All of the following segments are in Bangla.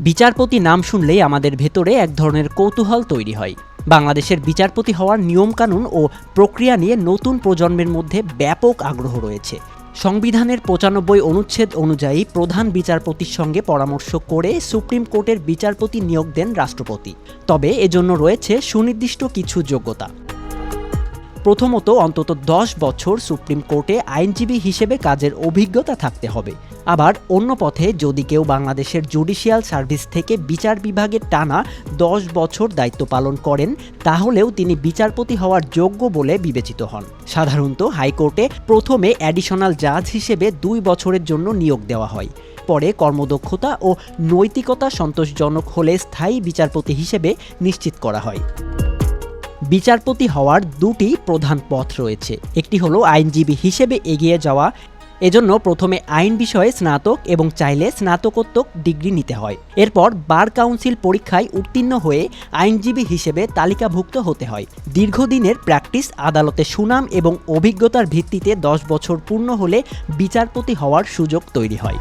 বিচারপতি নাম শুনলেই আমাদের ভেতরে এক ধরনের কৌতূহল তৈরি হয়। বাংলাদেশের বিচারপতি হওয়ার নিয়মকানুন ও প্রক্রিয়া নিয়ে নতুন প্রজন্মের মধ্যে ব্যাপক আগ্রহ রয়েছে। সংবিধানের পঁচানব্বই অনুচ্ছেদ অনুযায়ী প্রধান বিচারপতির সঙ্গে পরামর্শ করে সুপ্রিম কোর্টের বিচারপতি নিয়োগ দেন রাষ্ট্রপতি। তবে এজন্য রয়েছে সুনির্দিষ্ট কিছু যোগ্যতা। প্রথমত অন্তত দশ বছর সুপ্রিম কোর্টে আইনজীবী হিসেবে কাজের অভিজ্ঞতা থাকতে হবে। আবার অন্য পথে যদি কেউ বাংলাদেশের জুডিশিয়াল সার্ভিস থেকে বিচার বিভাগের টানা দশ বছর দায়িত্ব পালন করেন, তাহলেও তিনি বিচারপতি হওয়ার যোগ্য বলে বিবেচিত হন। সাধারণত হাইকোর্টে প্রথমে অ্যাডিশনাল জাজ হিসেবে দুই বছরের জন্য নিয়োগ দেওয়া হয়। পরে কর্মদক্ষতা ও নৈতিকতা সন্তোষজনক হলে স্থায়ী বিচারপতি হিসেবে নিশ্চিত করা হয়। বিচারপতি হওয়ার দুটি প্রধান পথ রয়েছে। একটি হলো আইনজীবী হিসেবে এগিয়ে যাওয়া, এজন্য প্রথমে আইন বিষয়ে স্নাতক এবং চাইলে স্নাতকোত্তর ডিগ্রি নিতে হয়। এরপর বার কাউন্সিল পরীক্ষায় উত্তীর্ণ হয়ে আইনজীবী হিসেবে তালিকাভুক্ত হতে হয়। দীর্ঘদিনের প্র্যাকটিস, আদালতে সুনাম এবং অভিজ্ঞতার ভিত্তিতে দশ বছর পূর্ণ হলে বিচারপতি হওয়ার সুযোগ তৈরি হয়।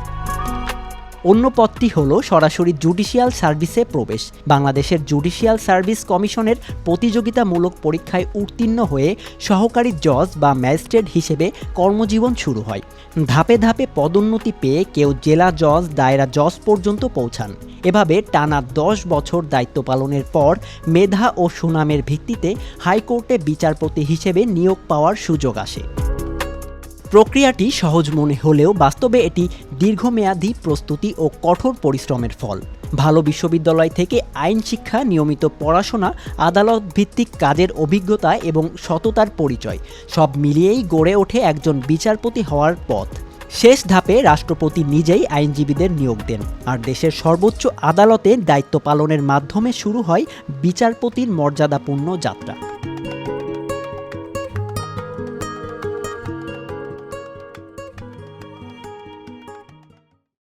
অন্য পথটি হল সরাসরি জুডিশিয়াল সার্ভিসে প্রবেশ। বাংলাদেশের জুডিশিয়াল সার্ভিস কমিশনের প্রতিযোগিতামূলক পরীক্ষায় উত্তীর্ণ হয়ে সহকারী জজ বা ম্যাজিস্ট্রেট হিসেবে কর্মজীবন শুরু হয়। ধাপে ধাপে পদোন্নতি পেয়ে কেউ জেলা জজ, দায়রা জজ পর্যন্ত পৌঁছান। এভাবে টানা দশ বছর দায়িত্ব পালনের পর মেধা ও সুনামের ভিত্তিতে হাইকোর্টে বিচারপতি হিসেবে নিয়োগ পাওয়ার সুযোগ আসে। প্রক্রিয়াটি সহজ মনে হলেও বাস্তবে এটি দীর্ঘমেয়াদী প্রস্তুতি ও কঠোর পরিশ্রমের ফল। ভালো বিশ্ববিদ্যালয় থেকে আইন শিক্ষা, নিয়মিত পড়াশোনা, আদালত ভিত্তিক কাজের অভিজ্ঞতা এবং সততার পরিচয় সব মিলিয়েই গড়ে ওঠে একজন বিচারপতি হওয়ার পথ। শেষ ধাপে রাষ্ট্রপতি নিজেই আইনজীবীদের নিয়োগ দেন। আর দেশের সর্বোচ্চ আদালতে দায়িত্ব পালনের মাধ্যমে শুরু হয় বিচারপতির মর্যাদাপূর্ণ যাত্রা।